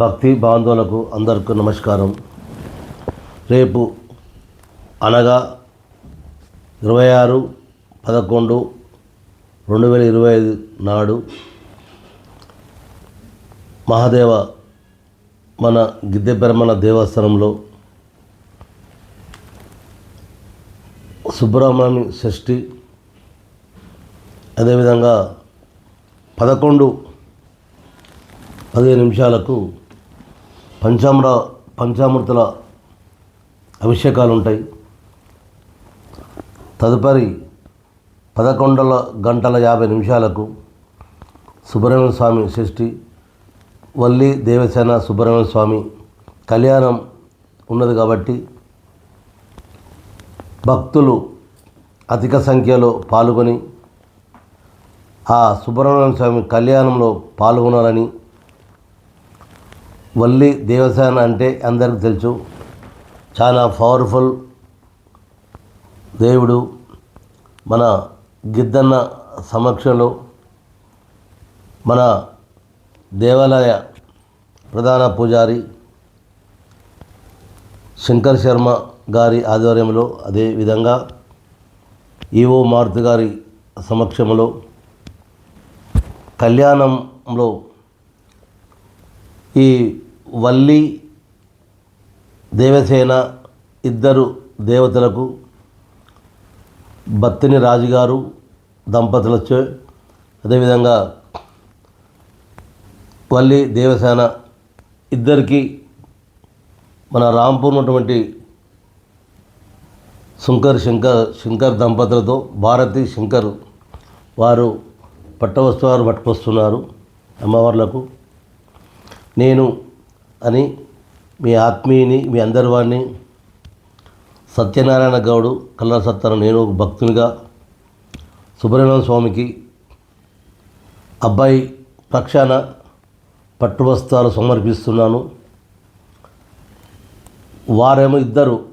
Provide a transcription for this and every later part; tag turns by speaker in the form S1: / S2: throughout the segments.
S1: భక్తి బాంధవులకు అందరికీ నమస్కారం. రేపు అనగా ఇరవై ఆరు పదకొండు రెండు వేల ఇరవై ఐదు నాడు మహాదేవ మన గిద్దెపెరమల దేవస్థానంలో సుబ్రహ్మణ్య షష్ఠి అదేవిధంగా పదకొండు పదిహేను నిమిషాలకు పంచామృ పంచామృతుల అభిషేకాలు ఉంటాయి తదుపరి పదకొండల గంటల యాభై నిమిషాలకు సుబ్రహ్మణ్య స్వామి షష్ఠి వల్లి దేవసేన సుబ్రహ్మణ్య స్వామి కళ్యాణం ఉన్నది కాబట్టి భక్తులు అధిక సంఖ్యలో పాల్గొని ఆ సుబ్రహ్మణ్య స్వామి కళ్యాణంలో పాల్గొనాలని వల్లి దేవసేన అంటే అందరికీ తెలుసు. చాలా పవర్ఫుల్ దేవుడు మన గిద్దన్న సమక్షంలో మన దేవాలయ ప్రధాన పూజారి శంకర్ శర్మ గారి ఆధ్వర్యంలో అదేవిధంగా ఈవో మారుతి గారి సమక్షంలో కళ్యాణంలో ఈ వల్లి దేవసేన ఇద్దరు దేవతలకు బత్తిని రాజుగారు దంపతులచే అదేవిధంగా వల్లి దేవసేన ఇద్దరికి మన రాంపూర్ ఉన్నటువంటి శంకర్ శంకర్ శంకర్ దంపతులతో భారతి శంకర్ వారు పట్టవస్తువారు పట్టుకొస్తున్నారు అమ్మవార్లకు. నేను అని మీ ఆత్మీయుని మీ అందరి వాడిని సత్యనారాయణ గౌడు కల్లా సత్తాను నేను ఒక భక్తునిగా సుబ్రహ్మణ్యం స్వామికి అబ్బాయి పక్షాన పట్టు వస్త్రాలు సమర్పిస్తున్నాను. వారేమో ఇద్దరు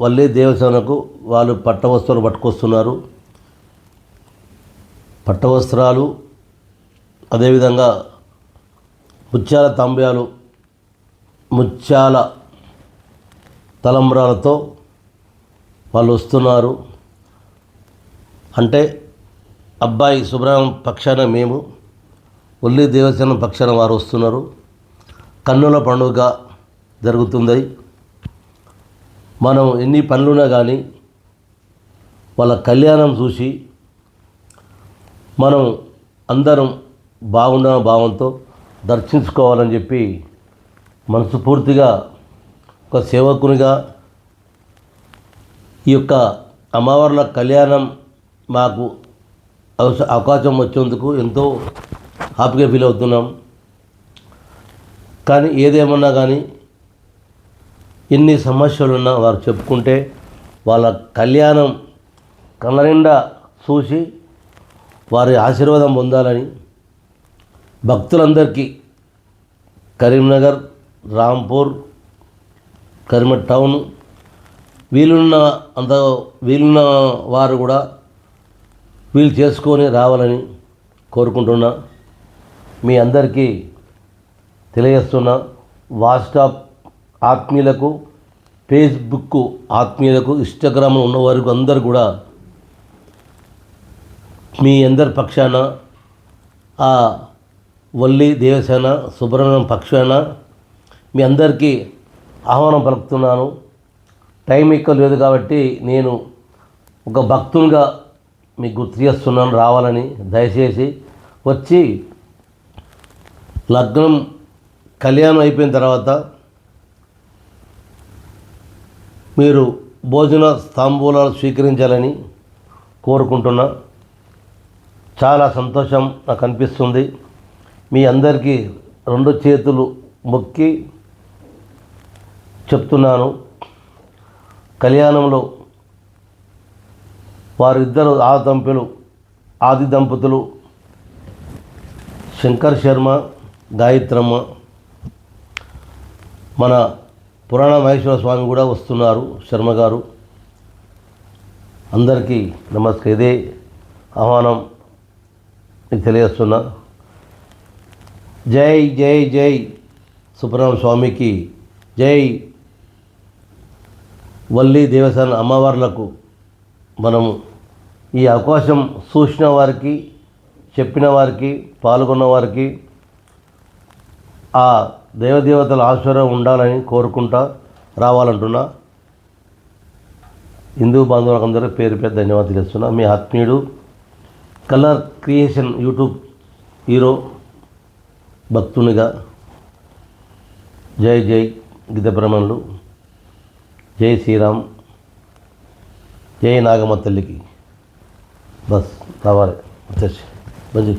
S1: వల్లే దేవసేనకు వాళ్ళు పట్ట వస్త్రాలు పట్టుకొస్తున్నారు. పట్ట వస్త్రాలు అదేవిధంగా ముత్యాల తాంబ్యాలు ముత్యాల తలంబ్రాలతో వాళ్ళు వస్తున్నారు. అంటే అబ్బాయి సుబ్రహ్మణ్యం పక్షాన మేము ఒల్లి దేవసేన పక్షాన వారు వస్తున్నారు. కన్నుల పండుగ జరుగుతుంది. మనం ఎన్ని పనులున్నా కానీ వాళ్ళ కళ్యాణం చూసి మనం అందరం బాగుండడం భావంతో దర్శించుకోవాలని చెప్పి మనసు పూర్తిగా ఒక సేవకునిగా ఈ యొక్క అమ్మవార్ల కళ్యాణం మాకు అవస- అవకాశం వచ్చేందుకు ఎంతో హ్యాపీగా ఫీల్ అవుతున్నాం. కానీ ఏదేమన్నా కానీ ఎన్ని సమస్యలున్నా వారు చెప్పుకుంటే వాళ్ళ కళ్యాణం కళ్ళ నిండా చూసి వారి ఆశీర్వాదం పొందాలని భక్తులందరికీ కరీంనగర్ రాంపూర్ కరీంనగర్ టౌన్ వీలున్న అంత వీలున్న వారు కూడా వీలు చేసుకొని రావాలని కోరుకుంటున్నా. మీ అందరికీ తెలియజేస్తున్నా వాట్సాప్ ఆత్మీయులకు ఫేస్బుక్ ఆత్మీయులకు ఇన్స్టాగ్రామ్ ఉన్న వారికి అందరు కూడా మీ అందరి పక్షాన ఆ వల్లి దేవసేన సుబ్రహ్మణ్యం పక్షాన మీ అందరికీ ఆహ్వానం పలుకుతున్నాను. టైం ఎక్కువ లేదు కాబట్టి నేను ఒక భక్తునిగా మీకు గుర్తు చేస్తున్నాను రావాలని. దయచేసి వచ్చి లగ్నం కళ్యాణం అయిపోయిన తర్వాత మీరు భోజన తాంబూలాలు స్వీకరించాలని కోరుకుంటున్నా. చాలా సంతోషం నాకు అనిపిస్తుంది. మీ అందరికీ రెండు చేతులు మొక్కి చెప్తున్నాను. కళ్యాణంలో వారిద్దరు ఆ దంపతులు ఆది దంపతులు శంకర్ శర్మ గాయత్రమ్మ మన పురాణ మహేశ్వర స్వామి కూడా వస్తున్నారు శర్మ గారు. అందరికీ నమస్కారం. ఇదే ఆహ్వానం మీకు తెలియజేస్తున్నా. జై జై జై సుబ్రహ్మణ్య స్వామికి జై వల్లి దేవస్థాన అమ్మవార్లకు మనము ఈ అవకాశం చూసిన వారికి చెప్పిన వారికి పాల్గొన్న వారికి ఆ దేవదేవతల ఆశ్చర్యం ఉండాలని కోరుకుంటా రావాలంటున్నా. హిందూ బాంధవులందరూ పేరు పేరు ధన్యవాదాలు తెలుస్తున్నా. మీ ఆత్మీయుడు కలర్ క్రియేషన్ యూట్యూబ్ హీరో భక్తునిగా. జై జై గీత బ్రహ్మణులు. జై శ్రీరామ్. జై నాగమ్మ తల్లికి. బస్ రావాలి. వచ్చేసి. మంచి